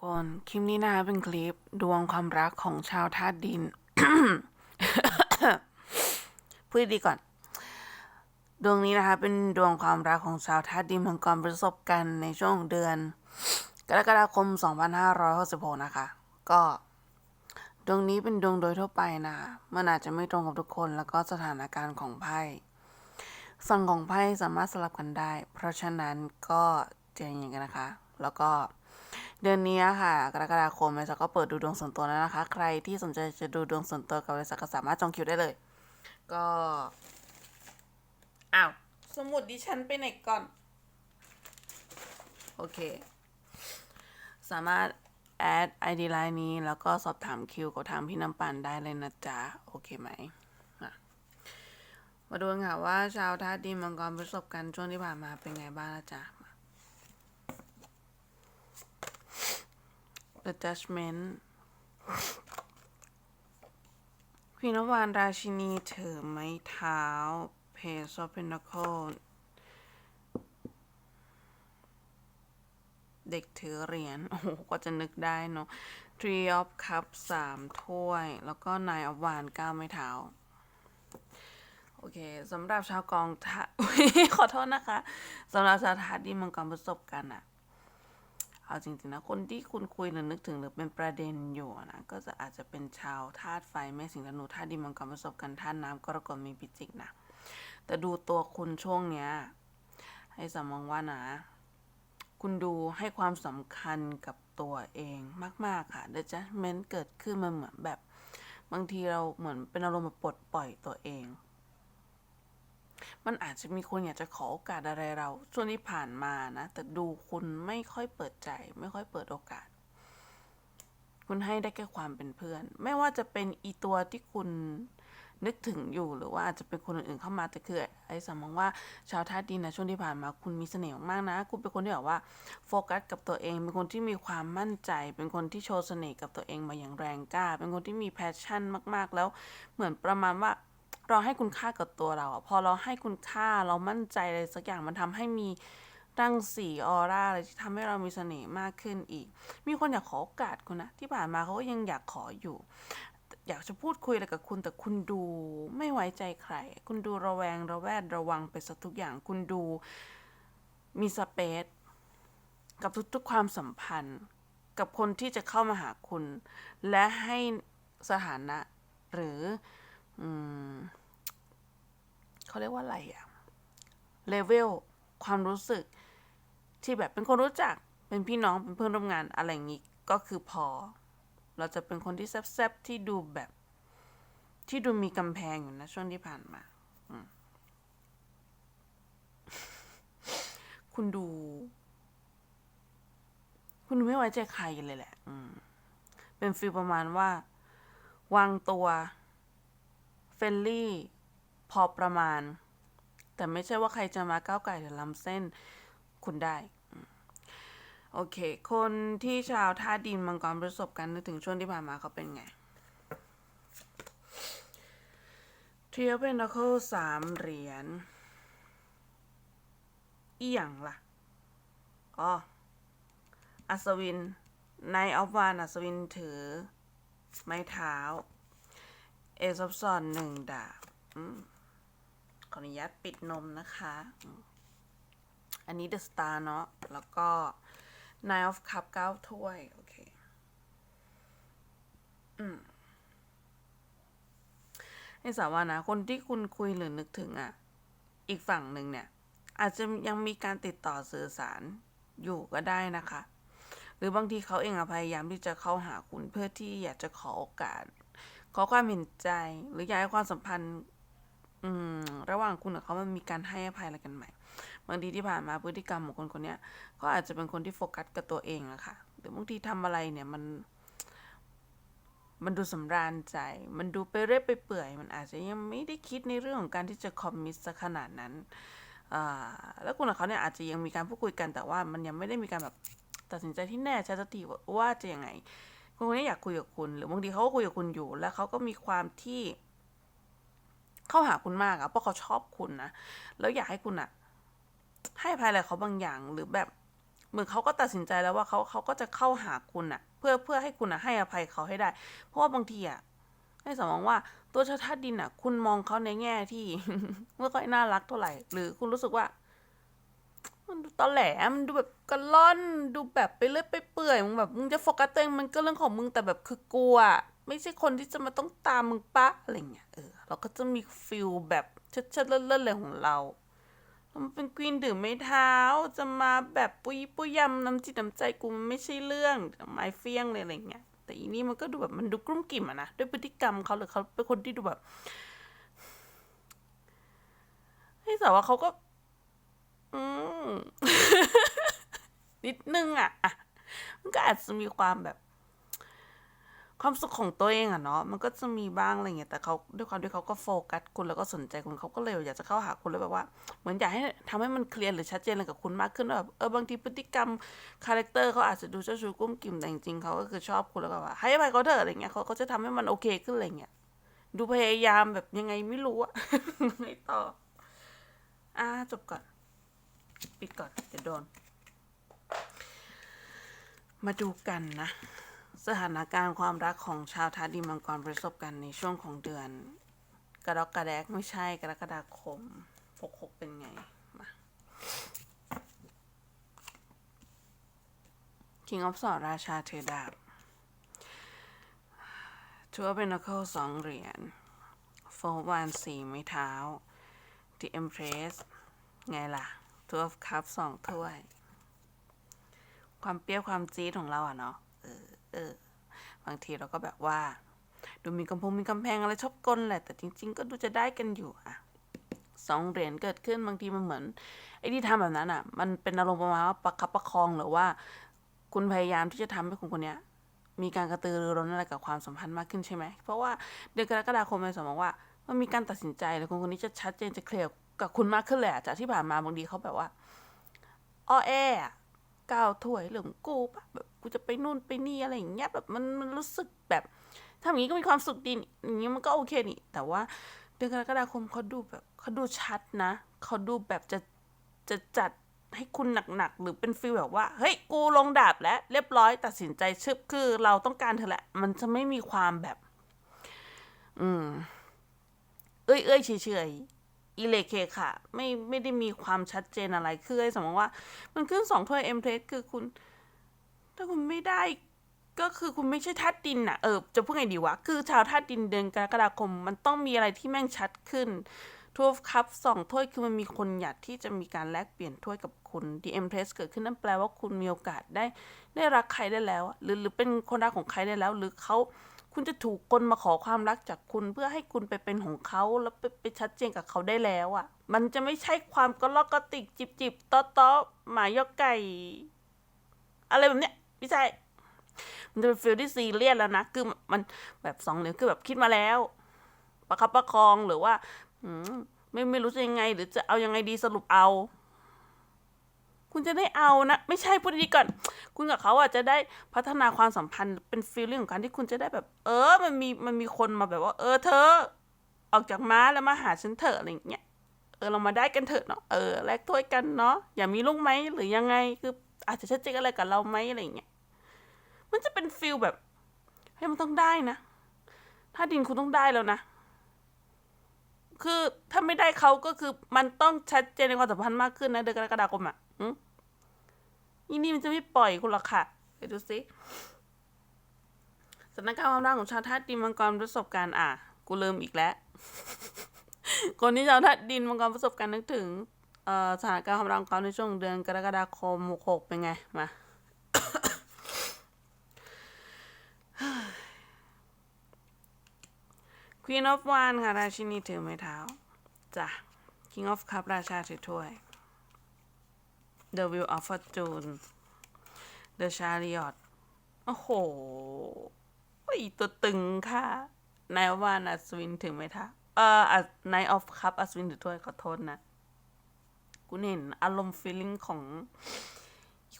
คน คลิปนี้นะคะเป็นคลิปดวงความรักของชาวธาตุดิน พูดดีก่อน ดวงนี้นะคะ เป็นดวงความรักของชาวธาตุดินมังกรประสบกันในช่วงเดือน กรกฎาคม 2566 นะคะ ก็ ดวงนี้เป็นดวงโดยทั่วไปนะมันอาจจะไม่ตรงกับทุกคนแล้วก็สถานการณ์ของไพ่ฝั่งของไพ่สามารถสลับกันได้ เพราะฉะนั้นก็ใจเย็นๆกันนะคะ แล้วก็ เดือนนี้ค่ะ กรกฎาคมบริษัทก็เปิดดูดวงส่วนตัวแล้วนะคะ ใครที่สนใจจะดูดวงส่วนตัวกับบริษัทก็สามารถจองคิวได้เลย ก็อ้าวสมุดดิฉันไปไหนก่อน โอเค สามารถแอด ID ไลน์นี้ แล้วก็สอบถามคิวกับทางพี่น้ำปันได้เลยนะจ๊ะ โอเคไหมมาดูกันค่ะว่าชาวธาตุดินมังกรประสบการณ์ช่วงที่ผ่านมาเป็นไงบ้างนะจ๊ะ The Judgment ควีนวานราชินีถือไม้เท้า Page of Pentacles เด็กถือเหรียญ โอ้โห ก็จะนึกได้เนาะ Three of Cups สามถ้วย แล้วก็ Nine of Wands เก้าไม้เท้า โอเค สำหรับชาวกองทะอุ๊ยขอโทษนะคะ สำหรับชาวทาสที่มังกรประสบกันอะ เอาจริงๆนะคนที่คุณคุยหรือนึกถึงหรือเป็นประเด็นอยู่นะก็จะอาจจะเป็นชาวธาตุไฟแม่สิงห์ธนูธาตุดินมังกรประสบกันธาตุน้ำกรกฎมีพิจิกนะแต่ดูตัวคุณช่วงเนี้ยให้สมองว่านะ คุณดูให้ความสำคัญกับตัวเองมาก ๆ ค่ะ The Judgment เกิดขึ้นมันเหมือนแบบ บางทีเราเหมือนเป็นอารมณ์ปลดปล่อยตัวเอง มันอาจจะมีคนอยากจะขอโอกาสอะไรเราช่วงที่ผ่านมานะ แต่ดูคุณไม่ค่อยเปิดใจ ไม่ค่อยเปิดโอกาส คุณให้ได้แค่ความเป็นเพื่อน ไม่ว่าจะเป็นอีตัวที่คุณนึกถึงอยู่หรือว่าอาจจะเป็นคนอื่นๆเข้ามาแต่คือไอ้สมมองว่าชาวธาดินนะช่วงที่ผ่านมาคุณมีเสน่ห์มากนะ คุณเป็นคนที่แบบว่าโฟกัสกับตัวเอง เป็นคนที่มีความมั่นใจ เป็นคนที่โชว์เสน่ห์กับตัวเองมาอย่างแรงกล้า เป็นคนที่มีแพชชั่นมาก ๆ แล้วเหมือนประมาณว่า เราให้คุณค่ากับตัวเราอะพอเราให้คุณค่าเรามั่นใจอะไรสักอย่างมันทำให้มีรังสีออร่าอะไรที่ทำให้เรามีเสน่ห์มากขึ้นอีก มีคนอยากขอโอกาสคุณนะ ที่ผ่านมาเขาก็ยังอยากขออยู่ อยากจะพูดคุยอะไรกับคุณแต่คุณดูไม่ไว้ใจใคร คุณดูระแวงระแวดระวังไปสักทุกอย่าง คุณดูมีสเปซกับทุกๆความสัมพันธ์ กับคนที่จะเข้ามาหาคุณ และให้สถานะหรือ อืม เขาเรียกว่าอะไรอะเลเวลความรู้สึก ที่แบบเป็นคนรู้จักเป็นพี่น้องเป็นเพื่อนร่วมงานอะไรอย่างนี้ก็คือพอ เราจะเป็นคนที่แซบๆที่ดูแบบ ที่ดูมีกำแพงอยู่นะช่วงที่ผ่านมาคุณดู คุณดูไม่ไว้ใจใครเลยแหละ อืม เป็นฟีลประมาณว่า วางตัว เฟรนลี่ พอประมาณ แต่ไม่ใช่ว่าใครจะมาก้าวไก่หรือล้ำเส้นคุณได้ โอเค คนที่ชาวท่าดินมังกรประสบการณ์นึกถึงช่วงที่ผ่านมาเขาเป็นไง เทียเป็นนักสามเหรียญอีหยังล่ะ อ๋อ อัศวิน นายออฟวานอัศวินถือ ไม้เท้า เอซับซอนหนึ่งดาบ อืม ขออนุญาตปิดนมนะคะ อันนี้เดอะสตาร์เนาะแล้วก็ Nine of Cup เก้าถ้วย โอเค อืมให้สาวานะ คนที่คุณคุยหรือนึกถึงอะ อีกฝั่งหนึ่งเนี่ย อาจจะยังมีการติดต่อสื่อสารอยู่ก็ได้นะคะ หรือบางทีเขาเองอะพยายามที่จะเข้าหาคุณเพื่อที่อยากจะขอโอกาส ขอความเห็นใจ หรืออยากให้ความสัมพันธ์ อืม ระหว่างคุณกับเขามันมีการให้อภัยอะไรกันใหมบางทีที่ผ่านมาพฤติกรรมของคนคนนี้ยก็อาจจะเป็นคนที่โฟกัสกับตัวเองอะค่ะหรือบางทีทำอะไรเนี่ยมัน มันดูสำราญใจ มันดูไปเรื่อยไปเปื่อย มันอาจจะยังไม่ได้คิดในเรื่องของการที่จะคอมมิตขนาดนั้นแล้วคุณกับเขาเนี่ยอาจจะยังมีการพูดคุยกันแต่ว่ามันยังไม่ได้มีการแบบตัดสินใจที่แน่ชัดสักทีว่าจะยังไงคนคนนี้อยากคุยกับคุณ หรือบางทีเขาก็คุยกับคุณอยู่ แล้วเขาก็มีความที่ เข้าหาคุณมากอะเพราะเขาชอบคุณนะแล้วอยากให้คุณอะให้ภัยอะไรเขาบางอย่างหรือแบบเหมือนเขาก็ตัดสินใจแล้วว่าเขาเขาก็จะเข้าหาคุณอะเพื่อเพื่อให้คุณอะให้อภัยเขาให้ได้ เพราะว่าบางทีอะให้สมองว่าตัวชาธาตุดินอะคุณมองเขาในแง่ที่ไม่ค่อยน่ารักเท่าไหร่ หรือคุณรู้สึกว่า มันดูตอแหลมันดูแบบกระล่อนดูแบบไปเรื่อยไปเปื่อยมึงแบบมึงจะโฟกัสตัวเองมันก็เรื่องของมึงแต่แบบคือกลัว ไม่ใช่คนที่จะมาต้องตามมึงปะอะไรเงี้ยเออ เราก็จะมีฟิลแบบเชิดๆเลื่อนๆเลยของเรามันเป็นควีนดื่มไม่เท้า จะมาแบบปุยปุยยำน้ำจิตน้ำใจกูมันไม่ใช่เรื่องไม้เฟี้ยงเลยอะไรเงี้ย แต่อีนี่มันก็ดูแบบมันดูกลุ้มกิ่มอะนะด้วยพฤติกรรมเขาหรือเขาเป็นคนที่ดูแบบให้แต่ว่าเขาก็ อืมนิดนึงอะอะมันก็อาจจะมีความแบบ ความสุขของตัวเองอะเนาะมันก็จะมีบ้างอะไรเงี้ยแต่เขาด้วยความที่เขาก็โฟกัสคุณแล้วก็สนใจคุณเขาก็เลยอยากจะเข้าหาคุณเลยแบบว่า เหมือนอยากให้ทำให้มันเคลียร์หรือชัดเจนอะไรกับคุณมากขึ้นแบบเออบางทีพฤติกรรมคาแรคเตอร์เขาอาจจะดูเจ้าชู้กุ้มกิ่มแต่จริงๆเขาก็คือชอบคุณแล้วก็ว่าให้อภัยเขาเถอะอะไรเงี้ยเขาก็จะทำให้มันโอเคขึ้นอะไรเงี้ยดูพยายามแบบยังไงไม่รู้อะไม่ต่ออ่าจบก่อนปิดก่อนเดี๋ยวโดน มาดูกันนะ สถานการณ์ความรักของชาวทาดีมังกรประสบกันในช่วงของเดือน กรกฎาคมไม่ใช่กรกฎาคมหกหกเป็นไงมา King of สอดราชาเทดาบทัวร์เป็นนักเข้าสองเหรียญโฟร์วันสี่ไม้เท้า The Empress ไงล่ะ Two of Cups สองถ้วย ความเปรี้ยวความจี๊ดของเราอะเนาะเออ เออบางทีเราก็แบบว่า ดูมีกำพงมีกำแพงอะไรชอบกลแหละ แต่จริง ๆ ก็ดูจะได้กันอยู่อะสองเหรียญเกิดขึ้นบางทีมันเหมือนไอ้ที่ทำแบบนั้นอะมันเป็นอารมณ์ประมาณว่าประคับประคองหรือว่า คุณพยายามที่จะทำให้คนคนเนี้ยมีการกระตือรือร้นอะไรกับความสัมพันธ์มากขึ้นใช่ไหม เพราะว่าเดือนกรกฎาคมในสมองว่า มันมีการตัดสินใจแล้วคนคนนี้จะชัดเจนจะเคลียร์กับคุณมากขึ้นเละจากที่ผ่านมาบางทีเขาแบบว่าอ้อแอ ก้าวถ้วยเรื่องกูปะแบบกูจะไปนู่นไปนี่อะไรอย่างเงี้ยแบบมันมันรู้สึกแบบทำอย่างนี้ก็มีความสุขดีนี่อย่างนี้มันก็โอเคนี่ แต่ว่าเดือนกรกฎาคมเขาดูแบบเขาดูชัดนะเขาดูแบบจะจะจัดให้คุณหนักๆหรือเป็นฟีลแบบว่า เฮ้ย กูลงดาบแล้ว เรียบร้อยตัดสินใจชึบคือเราต้องการเธอแหละ มันจะไม่มีความแบบ อืม เอ้ยเอ้ยเฉยเฉยๆ อีเลเคค่ะไม่ไม่ได้มีความชัดเจนอะไรคือไอ้สมมติว่า มันขึ้นสองถ้วยเอ็มเพลสคือคุณ ถ้าคุณไม่ได้ก็คือคุณไม่ใช่ธาตุดินน่ะเออจะพูดไงดีวะ คือชาวธาตุดินเดือนกรกฎาคม มันต้องมีอะไรที่แม่งชัดขึ้นทัวร์คัพสองถ้วยคือมันมีคนอยากที่จะมีการแลกเปลี่ยนถ้วยกับคุณดีเอ็มเพลสเกิดขึ้นนั่นแปลว่าคุณมีโอกาสได้ ได้รักใครได้แล้ว หรือหรือเป็นคนรักของใครได้แล้ว หรือเขา คุณจะถูกคนมาขอความรักจากคุณเพื่อให้คุณไปเป็นของเขาแล้วไปไปชัดเจนกับเขาได้แล้วอะ่ะ มันจะไม่ใช่ความกระลอกกระติกจิบจิบตอต้อหมายอกไก่ อะไรแบบเนี้ยไม่ใช่ มันจะเป็นฟีลที่ซีเรียสแล้วนะ คือมันแบบสองเหลี่ยมคือแบบคิดมาแล้ว ประคับประคองหรือว่า อืมไม่ไม่รู้จะยังไง หรือจะเอายังไงดีสรุปเอา คุณจะได้เอานะ ไม่ใช่พูดดีก่อน คุณกับเขาอะจะได้พัฒนาความสัมพันธ์เป็นฟีลลิ่งของการที่คุณจะได้แบบ เออ มันมีมันมีคนมาแบบว่า เออเธอ ออกจากม้าแล้วมาหาฉันเถอะอะไรอย่างเงี้ยเออเรามาได้กันเถอะเนาะเออแลกถ้วยกันเนาะอย่ามีลูกไหมหรือยังไงคืออาจจะชัดเจนอะไรกับเราไหมอะไรอย่างเงี้ยมันจะเป็นฟีลแบบให้มันต้องได้นะ ถ้าดินคุณต้องได้แล้วนะ คือถ้าไม่ได้เขาก็คือมันต้องชัดเจนในความสัมพันธ์มากขึ้นนะเดือนกรกฎาคมอะ อืมอีนี่มันจะไม่ปล่อยคุณหรอกค่ะ ไปดูสิสถานการณ์ความรักของชาวธาตุดินมังกรประสบการณ์อะ กูลืมอีกแล้ว คนที่ชาวธาตุดินมังกรประสบการณ์นึกถึงเอ่อสถานการณ์ความรักของเขาในช่วงเดือนกรกฎาคมหกเป็นไง มา Queen of w a n d ค่ะ ราชินีถือไม้เท้าจ้ะ King of Cup ราชาถือถ้วย The Wheel of Fortune The Chariot โอ้โหโอ้ยตัวตึงค่ะนายว่าอัศวินถึงไหมคะเอ่อนายออฟคัพอัศวินถือถ้วยขอโทษนะ กูเห็นอารมณ์ฟีลลิ่งของ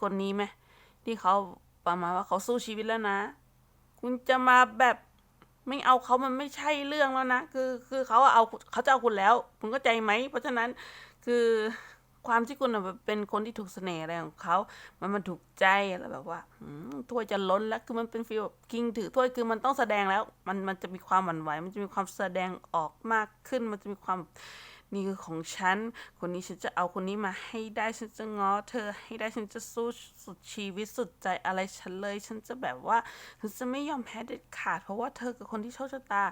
คนนี้ไหมที่เขาประมาณว่าเขาสู้ชีวิตแล้วนะ คุณจะมาแบบไม่เอาเขามันไม่ใช่เรื่องแล้วนะ คือ คือเขาเอาเขาจะเอาคุณแล้ว คุณก็ใจไหม เพราะฉะนั้นคือ ความที่คุณเป็นคนที่ถูกเสน่ห์อะไรของเขามันมันถูกใจแล้วแบบว่าถ้วยจะล้นแล้วคือมันเป็นฟีลแบบคิงถือถ้วยคือมันต้องแสดงแล้ว มันมันจะมีความหวั่นไหว มันจะมีความแสดงออกมากขึ้น มันจะมีความนี่คือของฉัน คนนี้ฉันจะเอาคนนี้มาให้ได้ ฉันจะง้อเธอให้ได้ ฉันจะสู้สุดชีวิตสุดใจอะไรฉันเลย ฉันจะแบบว่าฉันจะไม่ยอมแพ้เด็ดขาด เพราะว่าเธอกับคนที่โชคชะตา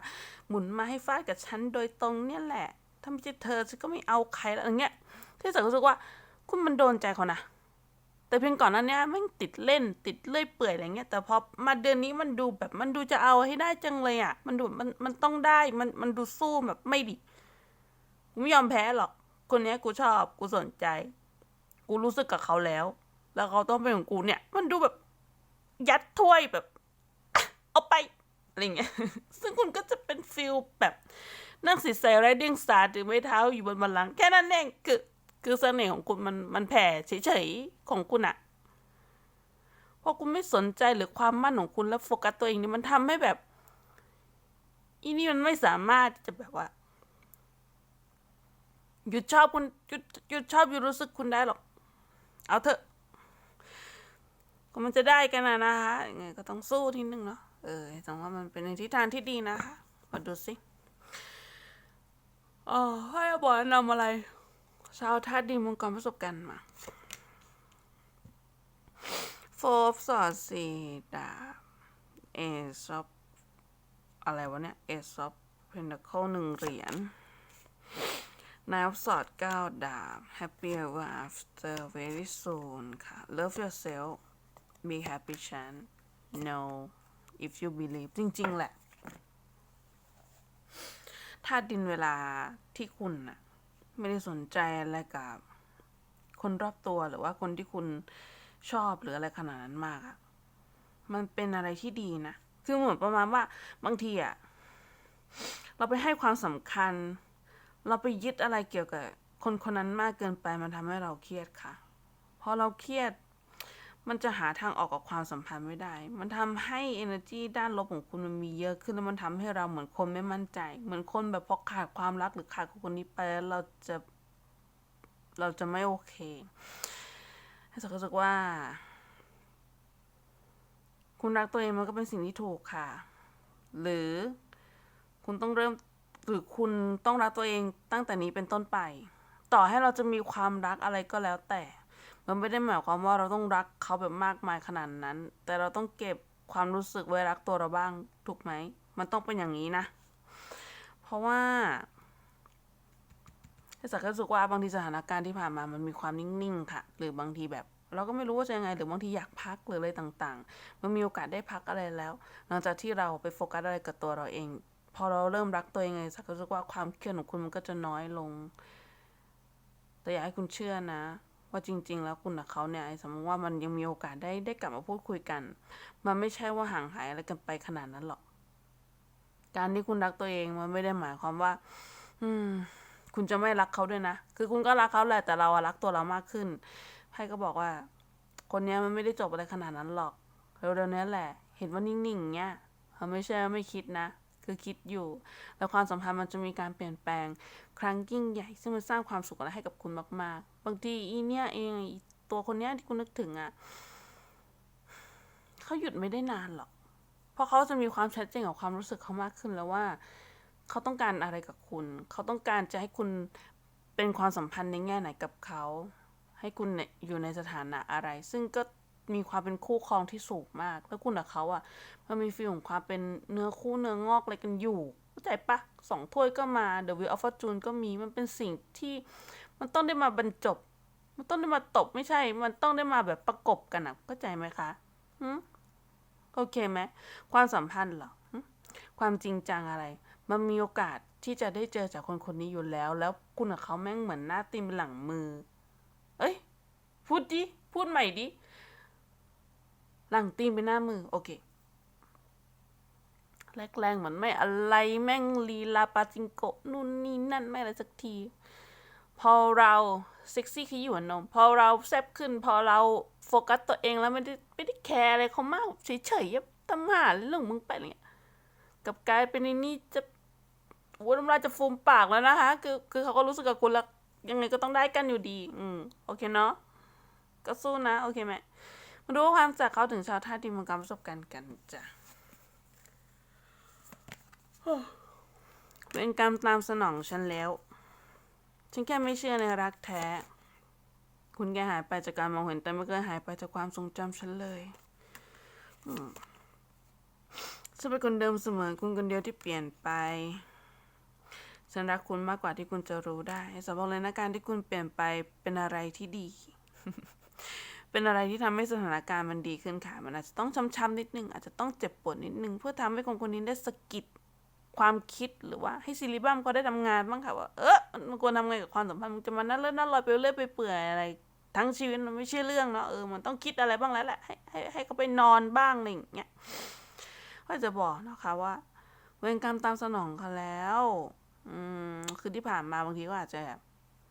หมุนมาให้ฟาดกับฉันโดยตรงเนี่ยแหละ ถ้าไม่ใช่เธอฉันก็ไม่เอาใครแล้วอย่างเงี้ย ที่สักรู้สึกว่า คุณมันโดนใจเขานะแต่เพียงก่อนนั้นเนี้ยม่งติดเล่นติดเลื่อยเปื่อยอะไรเงี้ยแต่พอมาเดือนนี้มันดูแบบมันดูจะเอาให้ได้จังเลยอะ มันดูมันมันต้องได้มันมันดูสู้แบบไม่ดิกูไม่ยอมแพ้หรอก คนเนี้ยกูชอบกูสนใจ กูรู้สึกกับเขาแล้ว แล้วเขาต้องเป็นของกูเนี่ย มันดูแบบยัดถ้วยแบบเอาไปอะไรเงี้ยซึ่งคุณก็จะเป็นฟิลแบบนั่งสิใส่ไรดิ้งสตาร์ถือไม้เท้าอยู่บนบันลังก์แค่นั้นเองคือ คือเสน่ห์ของคุณมันมันแผ่เฉยๆของคุณอะเพราะคุณไม่สนใจหรือความมั่นของคุณแล้วโฟกัสตัวเองนี่มันทำให้แบบ อีนี่มันไม่สามารถจะแบบว่าหยุดชอบคุณหยุดหยุดชอบหยุดรู้สึกคุณได้หรอก เอาเถอะ ก็มันจะได้กันนะนะคะยังไงก็ต้องสู้ทีนึงเนาะเออจังว่ามันเป็นในทิศทางที่ดีนะคะมาดูสิเออให้อาบอยนำอะไร ชาวท่าตุดีมังกรประสบการณ์มาโฟร์สอดสี่ดาบเอซอฟอะไรวะเนี่ยเอซอฟเพนเดเคิลหนึ่งเหรียญนายสอดเก้าดาบ Happy Ever After Very Soon ค่ะ Love Yourself Be Happy Chan No If You Believe จริง ๆ แหละ ถ้าดินเวลาที่คุณน่ะ ไม่ได้สนใจอะไรกับคนรอบตัวหรือว่าคนที่คุณชอบหรืออะไรขนาดนั้นมากอะมันเป็นอะไรที่ดีนะ คือเหมือนประมาณว่าบางทีอะเราไปให้ความสำคัญ เราไปยึดอะไรเกี่ยวกับ คนคนนั้นมากเกินไปมันทำให้เราเครียดค่ะ พอเราเครียด มันจะหาทางออกกับความสัมพันธ์ไม่ได้ มันทำให้ energy ด้านลบของคุณมันมีเยอะขึ้นแล้วมันทำให้เราเหมือนคนไม่มั่นใจ เหมือนคนแบบพอขาดความรักหรือขาดคนนี้ไปแล้วเราจะ เราจะไม่โอเคให้สักรู้สึกว่า คุณรักตัวเองมันก็เป็นสิ่งที่ถูกค่ะ หรือคุณต้องเริ่มหรือคุณต้องรักตัวเองตั้งแต่นี้เป็นต้นไป ต่อให้เราจะมีความรักอะไรก็แล้วแต่ มันไม่ได้หมายความว่าเราต้องรักเขาแบบมากมายขนาดนั้น แต่เราต้องเก็บความรู้สึกไว้รักตัวเราบ้างถูกไหม มันต้องเป็นอย่างนี้นะ เพราะว่าให้สักรู้สึกว่าบางทีสถานการณ์ที่ผ่านมามันมีความนิ่งๆค่ะ หรือบางทีแบบ เราก็ไม่รู้ว่าจะยังไง หรือบางทีอยากพักหรืออะไรต่างๆ มันมีโอกาสได้พักอะไรแล้ว หลังจากที่เราไปโฟกัสอะไรกับตัวเราเอง พอเราเริ่มรักตัวเองไงสักรู้สึกว่าความเครียดของคุณมันก็จะน้อยลง แต่อยากให้คุณเชื่อนะ ว่าจริง ๆ แล้วคุณกับเขาเนี่ยสมมติว่ามันยังมีโอกาสได้ได้กลับมาพูดคุยกัน มันไม่ใช่ว่าห่างหายอะไรกันไปขนาดนั้นหรอก การที่คุณรักตัวเองมันไม่ได้หมายความว่า อืม คุณจะไม่รักเขาด้วยนะ คือคุณก็รักเขาแหละแต่เราอะรักตัวเรามากขึ้นไพ่ก็บอกว่า คนนี้มันไม่ได้จบอะไรขนาดนั้นหรอกเร็วๆนี้แหละ เห็นว่านิ่งๆเงี้ยเขาไม่ใช่ว่าไม่คิดนะ คือคิดอยู่ แล้วความสัมพันธ์มันจะมีการเปลี่ยนแปลงครั้งยิ่งใหญ่ ซึ่งมันสร้างความสุขอะไรให้กับคุณมาก ๆ บางทีอีเนี่ยเองตัวคนเนี้ยที่คุณนึกถึงอะ่ะเขาหยุดไม่ได้นานหรอก เพราะเขาจะมีความชัดเจนกับความรู้สึกเขามากขึ้นแล้วว่า เขาต้องการอะไรกับคุณ เขาต้องการจะให้คุณเป็นความสัมพันธ์ในแง่ไหนกับเขา ให้คุณอยู่ในสถานะอะไร ซึ่งก็ มีความเป็นคู่ครองที่สูงมาก แล้วคุณกับเขาอะ่ะมันมีฟีลของความเป็นเนื้อคู่เนื้องอกอะไรกันอยู่เข้าใจปะสองถ้วยก็มา The Wheel of Fortune ก็มีมันเป็นสิ่งที่มันต้องได้มาบรรจบ มันต้องได้มาตบไม่ใช่ มันต้องได้มาแบบประกบกันอะเข้าใจไหมคะหืมโอเคไหมความสัมพันธ์เหรอความจริงจังอะไร มันมีโอกาสที่จะได้เจอจากคนคนนี้อยู่แล้ว แล้วคุณกับเขาแม่งเหมือนหน้าตีมหลังมือ เอ้ย พูดดิ พูดใหม่ดิ หลังตีมเป็นหน้ามือ โอเค แรงๆเหมือนไม่อะไรแม่งลีลาปาจิงโกะนู่นนี่นั่นไม่อะไรสักที พอเราเซ็กซี่ขยี้หัวนม พอเราแซบขึ้น พอเราโฟกัสตัวเองแล้วไม่ได้ไม่ได้แคร์อะไรเขามากเฉยๆทำหาเรื่องมึงไปอะไรเงี้ยกับกลายเป็นในนี่จะโอ้น้ำลายจะฟูมปากแล้วนะคะ คือคือเขาก็รู้สึกกับคุณแล้วยังไงก็ต้องได้กันอยู่ดี อืม โอเคเนาะ ก็สู้นะ โอเคไหม มาดูความจากเขาถึงชาวท่าทีมังกรประสบการณ์กันจ้ะเป็นกรรมตามสนองฉันแล้ว ฉันแค่ไม่เชื่อในรักแท้ คุณแกหายไปจากการมองเห็นแต่ไม่เคยหายไปจากความทรงจำฉันเลยฉันเป็นคนเดิมเสมอคุณคนเดียวที่เปลี่ยนไปฉันรักคุณมากกว่าที่คุณจะรู้ได้สำบอกเลยนะการที่คุณเปลี่ยนไปเป็นอะไรที่ดี เป็นอะไรที่ทำให้สถานการณ์มันดีขึ้นค่ะ มันอาจจะต้องช้ำๆนิดนึง อาจจะต้องเจ็บปวดนิดนึง เพื่อทำให้คนคนนี้ได้สะกิดความคิดหรือว่าให้ซิลิบัมเขาได้ทำงานบ้างค่ะว่าเออมันควรทำไงกับความสัมพันธ์มันจะมานั่นเลื่อนนั่นลอยไปเรื่อยไปเปื่อยอะไร ทั้งชีวิตมันไม่ใช่เรื่องเนาะเออมันต้องคิดอะไรบ้างแล้วแหละให้ให้ให้เขาไปนอนบ้างอะไรอย่างเงี้ยก็จะบอกนะคะว่า เวรกรรมตามสนองเขาแล้ว อืมคือที่ผ่านมาบางทีก็อาจจะแบบ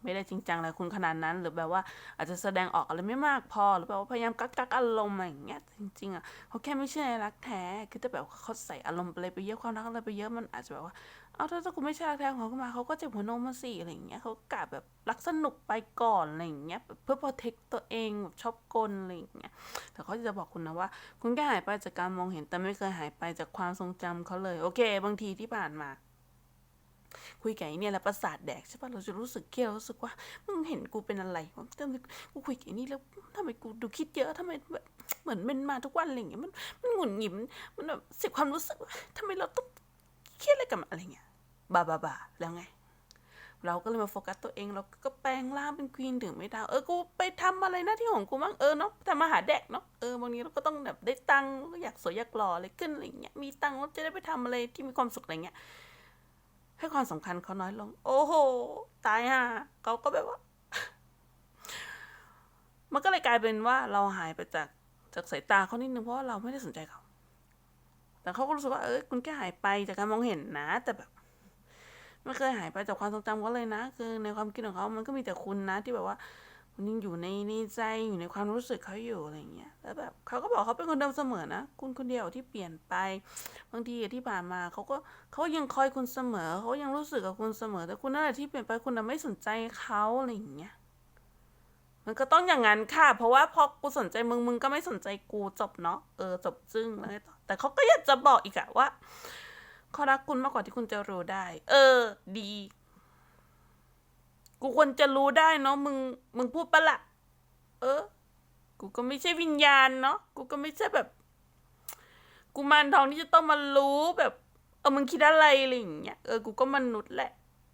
ไม่ได้จริงจังอะไรคุณขนาดนั้น หรือแบบว่าอาจจะแสดงออกอะไรไม่มากพอ หรือแบบว่าพยายามกักกักอารมณ์อะไรอย่างเงี้ยจริงๆอะเขาแค่ไม่เชื่อในรักแท้คือถ้าแบบเขาใส่อารมณ์อะไรไปเยอะความรักอะไรไปเยอะมันอาจจะแบบว่าเอาถ้าถ้าคุณไม่ใช่รักแท้ของเขาขึ้นมาเขาก็เจ็บหัวนมมาสิอะไรอย่างเงี้ยเขาก็กะแบบรักสนุกไปก่อนอะไรอย่างเงี้ยเพื่อ protect ตัวเองแบบชอบกลอะไรอย่างเงี้ยแต่เขาจะบอกคุณนะว่า คุณแค่หายไปจากการมองเห็นแต่ไม่เคยหายไปจากความทรงจำเขาเลย โอเค บางทีที่ผ่านมา คุยกับไอ้เนี่ยแล้วประสาทแดกใช่ปะเราจะรู้สึกเครียดรู้สึกว่ามึงเห็นกูเป็นอะไรวะทำไมกูคุยกับไอ้นี่แล้วทำไมกูดูคิดเยอะทำไมแบบเหมือนมันมาทุกวันอะไรอย่างเงี้ยมันมันหงุดหงิดมันแบบเสียความรู้สึกทำไมเราต้องเครียดอะไรกับอะไรเงี้ยบ้าบ้าบ้าแล้วไง เราก็เลยมาโฟกัสตัวเองเราก็แปลงร่างเป็นควีนถึงไม่ได้เออกูไปทำอะไรหน้าที่ของกูบ้างเออเนาะทำมาหาแดกเนาะเออบางทีเราก็ต้องแบบได้ตังก็อยากสวยอยากหล่ออะไรขึ้นอะไรเงี้ยมีตังค์เราจะได้ไปทำอะไรที่มีความสุขอะไรเงี้ย ให้ความสำคัญเขาน้อยลง โอ้โห ตายฮะเขาก็แบบว่า มันก็เลยกลายเป็นว่าเราหายไปจากจากสายตาเขานิดนึงเพราะว่าเราไม่ได้สนใจเขา แต่เขาก็รู้สึกว่า เออคุณแค่หายไปจากการมองเห็นนะ แต่แบบไม่เคยหายไปจากความทรงจำเขาเลยนะ คือในความคิดของเขามันก็มีแต่คุณนะที่แบบว่า คุณยังอยู่ในในใจอยู่ในความรู้สึกเขาอยู่อะไรอย่างเงี้ยแล้วแบบเขาก็บอกเขาเป็นคนเดิมเสมอนะคุณคนเดียวที่เปลี่ยนไป บางทีที่ผ่านมาเขาก็เขายังคอยคุณเสมอเขายังรู้สึกกับคุณเสมอ แต่คุณนั่นแหละที่เปลี่ยนไปคุณน่ะไม่สนใจเขาอะไรอย่างเงี้ยมันก็ต้องอย่างนั้นค่ะ เพราะว่าพอกูสนใจมึงมึงก็ไม่สนใจกูจบเนาะเออจบจึ้งแล้วต่อแต่เขาก็อยากจะบอกอีกอะว่าเขารักคุณมากกว่าที่คุณจะรู้ได้ เออ ดี กูควรจะรู้ได้เนาะมึงมึงพูดปะละ่ะ เออ กูก็ไม่ใช่วิญญาณเนาะกูก็ไม่ใช่แบบกูมารทองที่จะต้องมารู้แบบ เออมึงคิดอะไรอะไรอย่างเงี้ยเออกูก็มนุษย์แหละ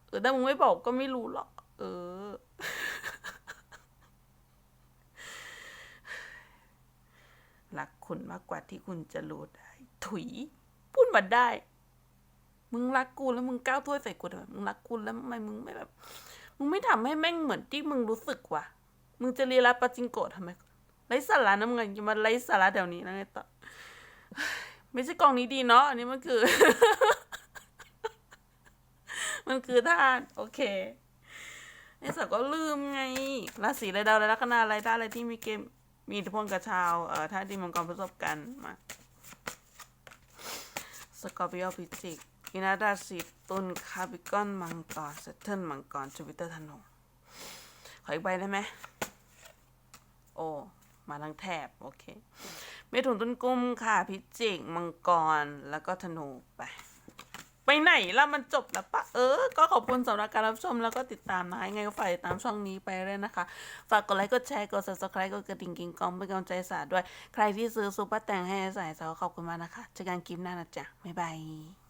เออแต่มึงไม่บอกก็ไม่รู้หรอกเออ รักคุณมากกว่าที่คุณจะรู้ได้ ถุย พูดมาได้ มึงรักกูแล้วมึงก้าวถ้วยใส่กูทำไมมึงรักกูแล้วทำไมมึงไม่แบบ มึงไม่ทำให้แม่งเหมือนที่มึงรู้สึกว่ะ มึงจะรียนรับปาจิงโกะทำไมไร้สาระน้ำเงินอย่ามาไร้สาระแถวนี้นะไงต่อไม่ใช่กล่องนี้ดีเนาะอันนี้มันคือ มันคือธาตุโอเคไอ้สักก็ลืมไงราศีอะไรดาวอะไรลัคนาอะไรธาตุอะไรที่มีเกมมีอิทธิพลกับชาวเอ่อธาตุที่มังกรประสบกันมาสกอร์ปิโอพิจิก อินาราศีตุลคาร์บิกอนมังกรเซตเทิลมังกรจวิตเตอร์ธนูขออีกใบได้ไหมโอ้มาทั้งแถบ โอเคเมถุนต้นกุมค่ะ พิจิก มังกร แล้วก็ธนูไป ไปไหนแล้วมันจบแล้วปะ เออ ก็ขอบคุณสำหรับการรับชมแล้วก็ติดตามนะคะยังไงก็ฝากติดตามช่องนี้ไปเลยนะคะ ฝากกดไลค์ กดแชร์ กด subscribe กดกระดิ่งกิงกองเป็นกำลังใจสาด้วย ใครที่ซื้อซุปเปอร์แต่งให้สายสาวขอบคุณมากนะคะเจอกันคลิปหน้านะจ๊ะ บ๊ายบาย